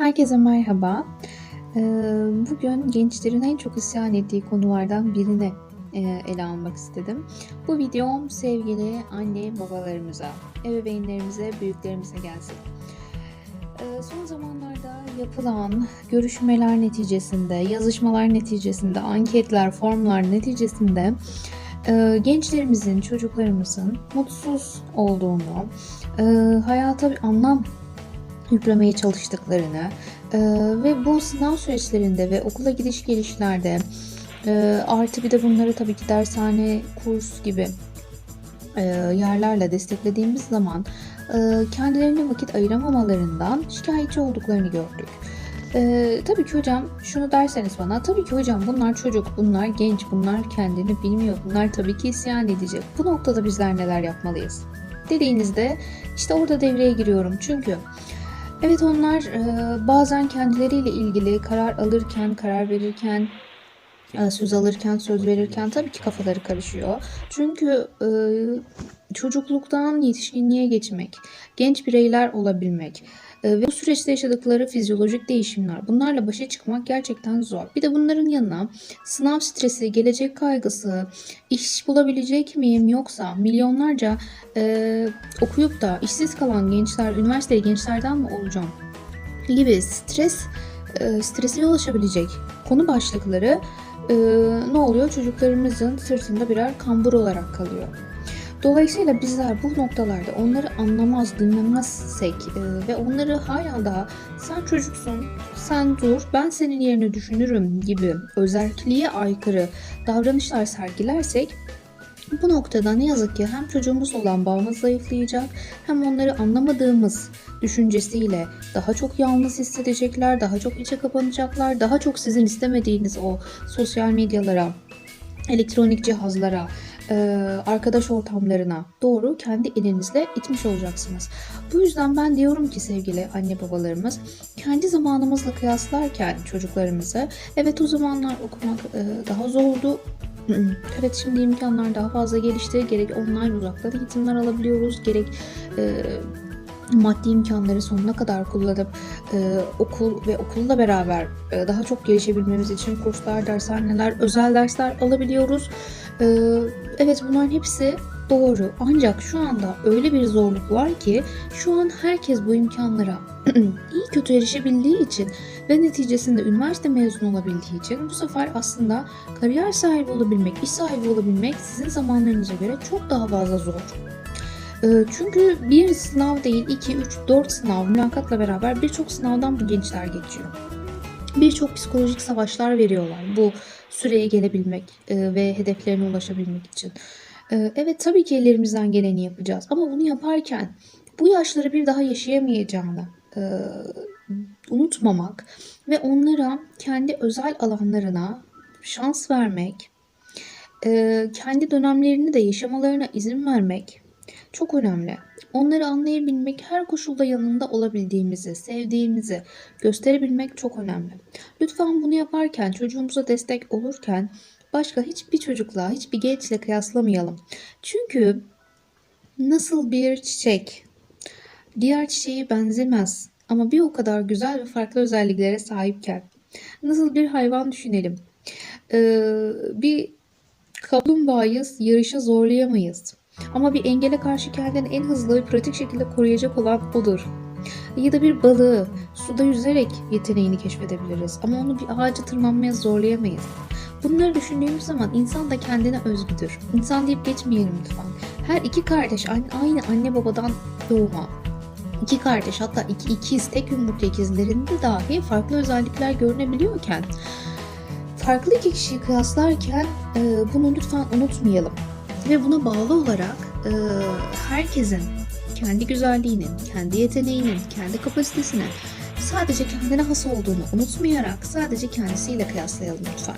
Herkese merhaba. Eee, bugün gençlerin en çok isyan ettiği konulardan birini eee, ele almak istedim. Bu videom sevgili anne babalarımıza, ebeveynlerimize, büyüklerimize gelsin. Eee, son zamanlarda yapılan görüşmeler neticesinde, yazışmalar neticesinde, anketler, formlar neticesinde eee, gençlerimizin, çocuklarımızın mutsuz olduğunu, eee, hayata bir anlam yüklemeye çalıştıklarını eee, ve bu sınav süreçlerinde ve okula gidiş gelişlerde eee, artı bir de bunları tabii ki dershane, kurs gibi eee, yerlerle desteklediğimiz zaman eee, kendilerine vakit ayıramamalarından şikayetçi olduklarını gördük. Eee, tabii ki hocam şunu derseniz bana tabii ki hocam bunlar çocuk, bunlar genç, bunlar kendini bilmiyor, bunlar tabii ki isyan edecek. Bu noktada bizler neler yapmalıyız? Dediğinizde işte orada devreye giriyorum çünkü Evet onlar e, bazen kendileriyle ilgili karar alırken, karar verirken, e, söz alırken, söz verirken tabii ki kafaları karışıyor. Çünkü e, çocukluktan yetişkinliğe geçmek, genç bireyler olabilmek ve bu süreçte yaşadıkları fizyolojik değişimler, bunlarla başa çıkmak gerçekten zor. Bir de bunların yanına sınav stresi, gelecek kaygısı, iş bulabilecek miyim yoksa milyonlarca e, okuyup da işsiz kalan gençler, üniversiteli gençlerden mi olacağım gibi stres, e, strese yol konu başlıkları e, ne oluyor? Çocuklarımızın sırtında birer kambur olarak kalıyor. Dolayısıyla bizler bu noktalarda onları anlamaz, dinlemezsek e, ve onları hala daha sen çocuksun, sen dur, ben senin yerine düşünürüm gibi özerkliğe aykırı davranışlar sergilersek bu noktada ne yazık ki hem çocuğumuz olan bağımız zayıflayacak hem onları anlamadığımız düşüncesiyle daha çok yalnız hissedecekler, daha çok içe kapanacaklar, daha çok sizin istemediğiniz o sosyal medyalara, elektronik cihazlara, e, arkadaş ortamlarına doğru kendi elinizle itmiş olacaksınız. Bu yüzden ben diyorum ki sevgili anne babalarımız kendi zamanımızla kıyaslarken çocuklarımızı evet o zamanlar okumak e, daha zordu Evet şimdi imkanlar daha fazla gelişti. Gerek online uzaktan eğitimler alabiliyoruz. Gerek e, maddi imkanları sonuna kadar kullanıp e, okul ve okulla beraber e, daha çok gelişebilmemiz için kurslar, dershaneler, özel dersler alabiliyoruz. E, evet bunların hepsi doğru. Ancak şu anda öyle bir zorluk var ki şu an herkes bu imkanlara iyi kötü erişebildiği için ve neticesinde üniversite mezunu olabildiği için bu sefer aslında kariyer sahibi olabilmek, iş sahibi olabilmek sizin zamanlarınıza göre çok daha fazla zor. Ee, Çünkü bir sınav değil, 2, 3, 4 sınav mülakatla beraber birçok sınavdan bu gençler geçiyor. Birçok psikolojik savaşlar veriyorlar bu süreye gelebilmek e, ve hedeflerine ulaşabilmek için. Ee, Evet tabii ki ellerimizden geleni yapacağız ama bunu yaparken bu yaşları bir daha yaşayamayacağını e, unutmamak ve onlara kendi özel alanlarına şans vermek, e, kendi dönemlerini de yaşamalarına izin vermek çok önemli. Onları anlayabilmek, her koşulda yanında olabildiğimizi, sevdiğimizi gösterebilmek çok önemli. Lütfen bunu yaparken, çocuğumuza destek olurken başka hiçbir çocukla, hiçbir gençle kıyaslamayalım. Çünkü nasıl bir çiçek diğer çiçeğe benzemez ama bir o kadar güzel ve farklı özelliklere sahipken nasıl bir hayvan düşünelim. Ee, bir kaplumbağayı yarışa zorlayamayız. Ama bir engele karşı kendini en hızlı ve pratik şekilde koruyacak olan odur. Ya da bir balığı suda yüzerek yeteneğini keşfedebiliriz ama onu bir ağaca tırmanmaya zorlayamayız. Bunları düşündüğümüz zaman insan da kendine özgüdür. İnsan deyip geçmeyelim lütfen. Her iki kardeş aynı, anne babadan doğma. İki kardeş hatta iki ikiz tek yumurta ikizlerinde dahi farklı özellikler görünebiliyorken farklı iki kişiyi kıyaslarken e, bunu lütfen unutmayalım. Ve buna bağlı olarak e, herkesin kendi güzelliğinin, kendi yeteneğinin, kendi kapasitesine sadece kendine has olduğunu unutmayarak sadece kendisiyle kıyaslayalım lütfen.